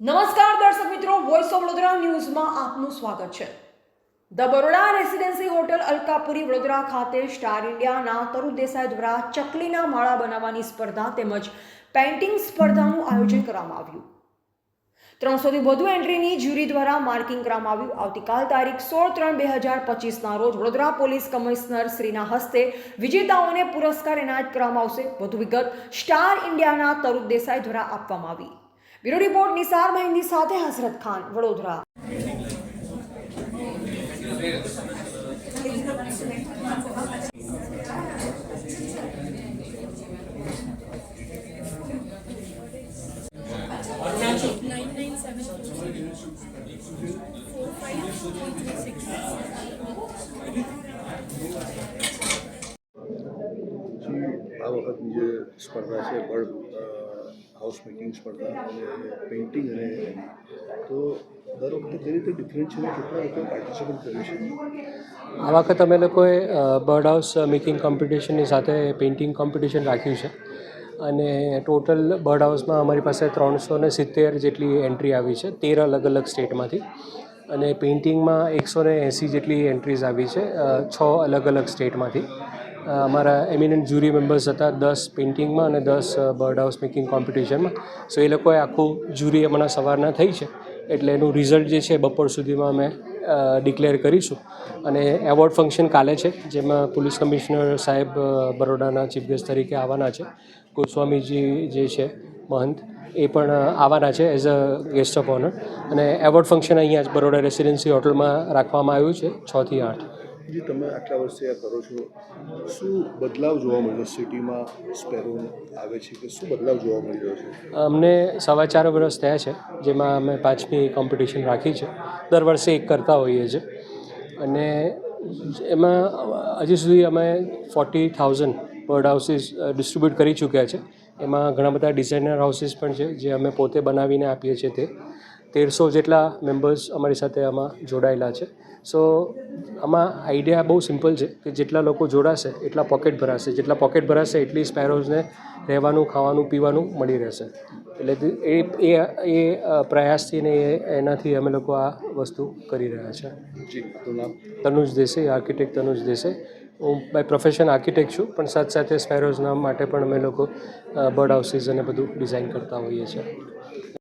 નમસ્કાર દર્શક મિત્રો વોઇસ ઓફ વડોદરા ન્યૂઝમાં આપનું સ્વાગત છે. The Baroda residency hotel Alkapuri Vadodara ખાતે સ્ટાર ઇન્ડિયાના તરુણ દેસાઈ દ્વારા ચકલીના માળા બનાવવાની સ્પર્ધા તેમજ પેઇન્ટિંગ સ્પર્ધાનું આયોજન કરવામાં આવ્યું. ત્રણસોથી વધુ એન્ટ્રીની જ્યુરી દ્વારા માર્કિંગ કરવામાં આવ્યું. આવતીકાલ તારીખ સોળ ત્રણ બે હજાર પચીસના રોજ વડોદરા પોલીસ કમિશનર શ્રીના હસ્તે વિજેતાઓને પુરસ્કાર એનાયત કરવામાં આવશે. વધુ વિગત સ્ટાર ઇન્ડિયાના તરુણ દેસાઈ દ્વારા આપવામાં આવી. બ્યુરો રિપોર્ટ નિસાર મહેંદી સાથે હસરત ખાન વડોદરા. આ વખતની જે સ્પર્ધા છે બર્ડ હાઉસ મેકિંગ સ્પર્ધા અને પેઇન્ટિંગ અને તો દર વખતે કઈ રીતે ડિફરન્ટ છે કેટલા લોકોએ પાર્ટિસિપેટ કર્યું છે? આ વખત અમે લોકોએ બર્ડ હાઉસ મેકિંગ કોમ્પિટિશનની સાથે પેઇન્ટિંગ કોમ્પિટિશન રાખ્યું છે. અને ટોટલ બર્ડ હાઉસમાં અમારી પાસે ત્રણસો ને સિત્તેર જેટલી એન્ટ્રી આવી છે, તેર અલગ અલગ સ્ટેટમાંથી અને પેઇન્ટિંગમાં એકસો ને એંસી જેટલી એન્ટ્રીઝ આવી છે છ અલગ અલગ સ્ટેટમાંથી અમારા એમિનન્ટ જ્યુરી મેમ્બર્સ હતા દસ પેઇન્ટિંગમાં અને દસ બર્ડ હાઉસ મેકિંગ કોમ્પિટિશનમાં. સો એ લોકોએ આખું જ્યુરી હમણાં સવારના થઈ છે. એટલે એનું રિઝલ્ટ જે છે બપોર સુધીમાં અમે ડિક્લેર કરીશું. અને એવોર્ડ ફંક્શન કાલે છે, જેમાં પોલીસ કમિશનર સાહેબ બરોડાના ચીફ ગેસ્ટ તરીકે આવવાના છે. ગોસ્વામીજી જે છે, મહંત, એ પણ આવવાના છે as a guest of honour. અને એવોર્ડ ફંક્શન અહીંયા જ બરોડા રેસિડેન્સી હોટલમાં રાખવામાં આવ્યું છે છથી આઠ. જે તમે આટલા વર્ષે આ કરો છો, શું બદલાવ જોવા મળ્યો સિટીમાં સ્પેરો આવે છે કે શું બદલાવ જોવા મળી રહ્યો છે? અમને સવા ચાર વર્ષ થયા છે, જેમાં અમે પાંચમી કોમ્પિટિશન રાખી છે. દર વર્ષે એક કરતા હોઈએ છીએ. અને એમાં હજી સુધી અમે forty thousand bird houses distribute કરી ચૂક્યા છે. એમાં ઘણા બધા ડિઝાઇનર હાઉસીસ પણ છે, જે અમે પોતે બનાવીને આપીએ છીએ તે. તેરસો જેટલા મેમ્બર્સ અમારી સાથે આમાં જોડાયેલા છે. સો આમાં આઈડિયા બહુ સિમ્પલ છે કે જેટલા લોકો જોડાશે એટલા પોકેટ ભરાશે. જેટલા પોકેટ ભરાશે એટલી સ્પેરોઝને રહેવાનું ખાવાનું પીવાનું મળી રહેશે. એટલે એ એ એ પ્રયાસથી ને એ એનાથી અમે લોકો આ વસ્તુ કરી રહ્યા છે. જી તનુજ દેસાઈ આર્કિટેક્ટ તનુજ દેસાઈ. હું બાય પ્રોફેશન આર્કિટેક્ટ છું પણ સાથે સાથે સ્પેરોઝના માટે પણ અમે લોકો બર્ડ હાઉસીસ અને બધું ડિઝાઇન કરતા હોઈએ છીએ.